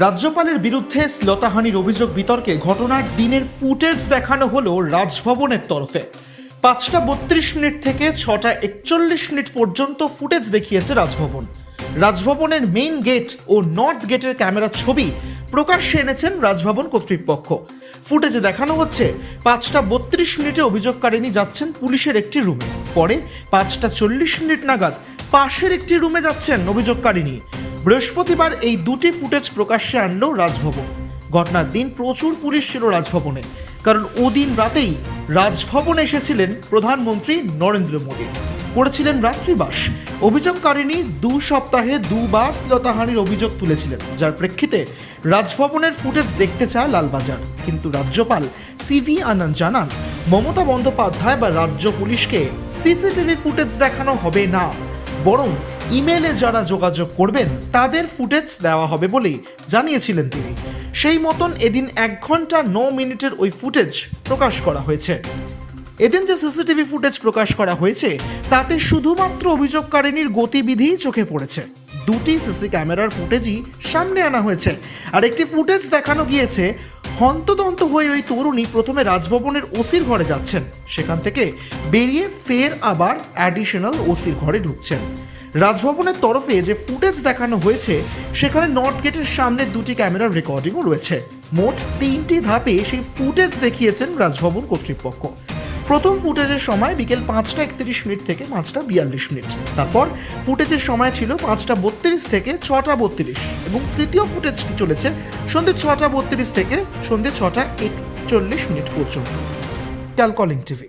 রাজ্যপালের বিরুদ্ধে শ্লতাহানির অভিযোগ বিতর্কে ঘটনার দিনের ফুটেজ দেখানো হলো রাজভবনের তরফে। পাঁচটা বত্রিশ মিনিট থেকে ছটা একচল্লিশ মিনিট পর্যন্ত ফুটেজ দেখিয়েছে রাজভবন। রাজভবনের মেইন গেট ও নর্থ গেটের ক্যামেরার ছবি প্রকাশ্যে এনেছেন রাজভবন কর্তৃপক্ষ। ফুটেজে দেখানো হচ্ছে, পাঁচটা বত্রিশ মিনিটে অভিযোগকারিনী যাচ্ছেন পুলিশের একটি রুমে। পরে পাঁচটা চল্লিশ মিনিট নাগাদ পাশের একটি রুমে যাচ্ছেন অভিযোগকারিনী বৃহস্পতিবার এই দুটি ফুটেজ প্রকাশ্যে আনল রাজভবন। ঘটনার দিন প্রচুর পুলিশ ছিল রাজভবনে, কারণ ওদিন রাতেই রাজভবনে এসেছিলেন প্রধানমন্ত্রী নরেন্দ্র মোদী। করেছিলেন রাত্রিবাস। অভিযোগকারিনী দু সপ্তাহে দুবার শ্লতাহানির অভিযোগ তুলেছিলেন, যার প্রেক্ষিতে রাজভবনের ফুটেজ দেখতে চায় লালবাজার। কিন্তু রাজ্যপাল সিভি আনন্দ জানান, মমতা বন্দ্যোপাধ্যায় বা রাজ্য পুলিশকে সিসিটিভি ফুটেজ দেখানো হবে না, বরং ইমেলে যারা যোগাযোগ করবেন, তাদের ফুটেজ দেওয়া হবে বলেই জানিয়েছিলেন তিনি। সেই মতন এদিন এক ঘণ্টা ন মিনিটের ওই ফুটেজ প্রকাশ করা হয়েছে। এদিন যে সিসিটিভি ফুটেজ প্রকাশ করা হয়েছে, তাতে শুধুমাত্র অভিযোগকারিনীর গতিবিধিই চোখে পড়েছে। দুটি সিসি ক্যামেরার ফুটেজই সামনে আনা হয়েছে। আর একটি ফুটেজ দেখানো গিয়েছে, হন্তদন্ত হয়ে ওই তরুণী প্রথমে রাজভবনের ওসির ঘরে যাচ্ছেন। সেখান থেকে বেরিয়ে ফের আবার অ্যাডিশনাল ওসির ঘরে ঢুকছেন। রাজভবনের তরফে যে ফুটেজ দেখানো হয়েছে, সেখানে নর্থ গেটের সামনে দুটি ক্যামেরার রেকর্ডিংও রয়েছে। মোট তিনটি ধাপে সেই ফুটেজ দেখিয়েছেন রাজভবন কর্তৃপক্ষ। প্রথম ফুটেজের সময় বিকেল পাঁচটা একত্রিশ মিনিট থেকে পাঁচটা বিয়াল্লিশ মিনিট। তারপর ফুটেজের সময় ছিল পাঁচটা বত্রিশ থেকে ছটা বত্রিশ এবং তৃতীয় ফুটেজটি চলেছে সন্ধ্যে ছটা বত্রিশ থেকে সন্ধ্যে ছটা একচল্লিশ মিনিট পর্যন্ত। ক্যালকলিং টিভি।